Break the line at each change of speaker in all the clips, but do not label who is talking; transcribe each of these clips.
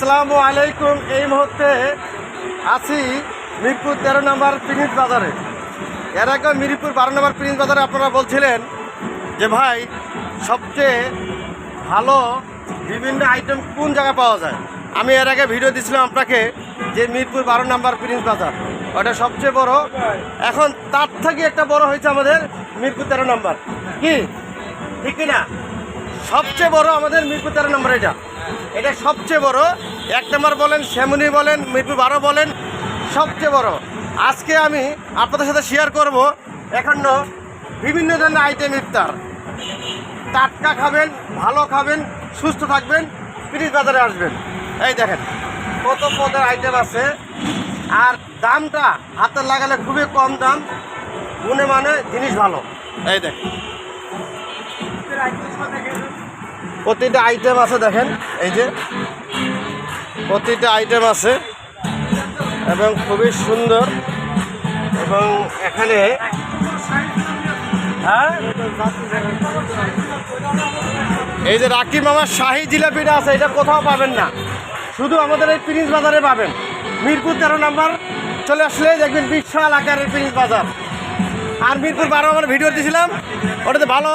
আসসালামু আলাইকুম। এই মুহূর্তে আছি মিরপুর তেরো নম্বর প্রিন্স বাজারে। এর আগে মিরপুর বারো নম্বর প্রিন্স বাজারে আপনারা বলছিলেন যে, ভাই, সবচেয়ে ভালো বিভিন্ন আইটেম কোন জায়গায় পাওয়া যায়? আমি এর আগে ভিডিও দিয়েছিলাম আপনাকে যে, মিরপুর বারো নম্বর প্রিন্স বাজার। ওটা সবচেয়ে বড়। এখন তার থেকে একটা বড় হয়েছে আমাদের মিরপুর তেরো নম্বর। কি? ঠিক না সবচেয়ে বড় আমাদের মিরপুর তেরো নম্বর এটা। এটা সবচেয়ে বড়। এক নম্বর বলেন শ্যামনি বলেন, মিরপুর বারো বলেন, সবচেয়ে বড়। আজকে আমি আপনাদের সাথে শেয়ার করব এখন্য বিভিন্ন ধরনের আইটেম ইফতার। টাটকা খাবেন, ভালো খাবেন, সুস্থ থাকবেন পিরিজ বাজারে আসবেন। এই দেখেন, কত পদের আইটেম আছে। আর দামটা হাতে লাগালে খুবই কম দাম মনে মানে জিনিস ভালো। এই দেখেন। প্রতিটা আইটেম আছে দেখেন, এই যে। প্রতিটা আইটেম আছে এবং খুবই সুন্দর। এবং এখানে হ্যাঁ? এই যে রাকিব মামার শাহি জিলাপিটা আছে, এটা কোথাও পাবেন না। শুধু আমাদের এই প্রিন্স বাজারে পাবেন। মিরপুর তেরো নাম্বার চলে আসলে দেখবেন বিশাল আকারের প্রিন্স বাজার। আর মিরপুর বারো আমার ভিডিও দিয়েছিলাম। ওটাতে ভালো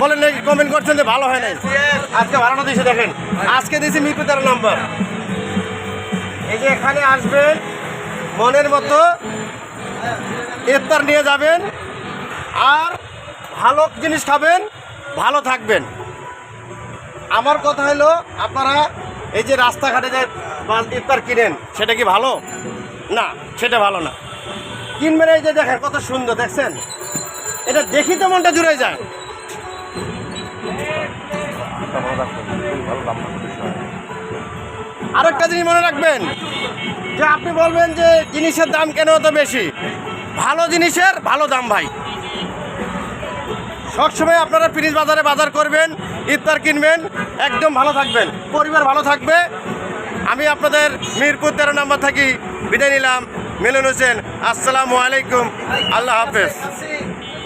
বলেন কমেন্ট করছেন যে ভালো হয় নাই। আজকে ভালোটা দিয়েছে, দেখেন। আজকে দিয়েছি মিরপুর তেরো নম্বর। এই যে এখানে আসবেন, মনের মতো ইফতার নিয়ে যাবেন, আর ভালো জিনিস খাবেন, ভালো থাকবেন। আমার কথা হলো, আপনারা এই যে রাস্তাঘাটে যে ইফতার কিনেন, সেটা কি ভালো? না, সেটা ভালো না। কিনবেন এই যে দেখেন কত সুন্দর, দেখছেন? এটা দেখি তো মনটা জুড়ে যায়। আরেকটা জিনিস মনে রাখবেন, যে আপনি বলবেন যে জিনিসের দাম কেন এত বেশি? ভালো জিনিসের ভালো দাম, ভাই। সবসময় আপনারা পিরিজ বাজারে বাজার করবেন, ইফতার কিনবেন, একদম ভালো থাকবেন। পরিবার ভালো থাকবে। আমি আপনাদের মিরপুর তেরো নম্বর থাকি, বিদায় নিলাম। মিলন হোসেন আসসালামু আলাইকুম। আল্লাহ হাফেজ।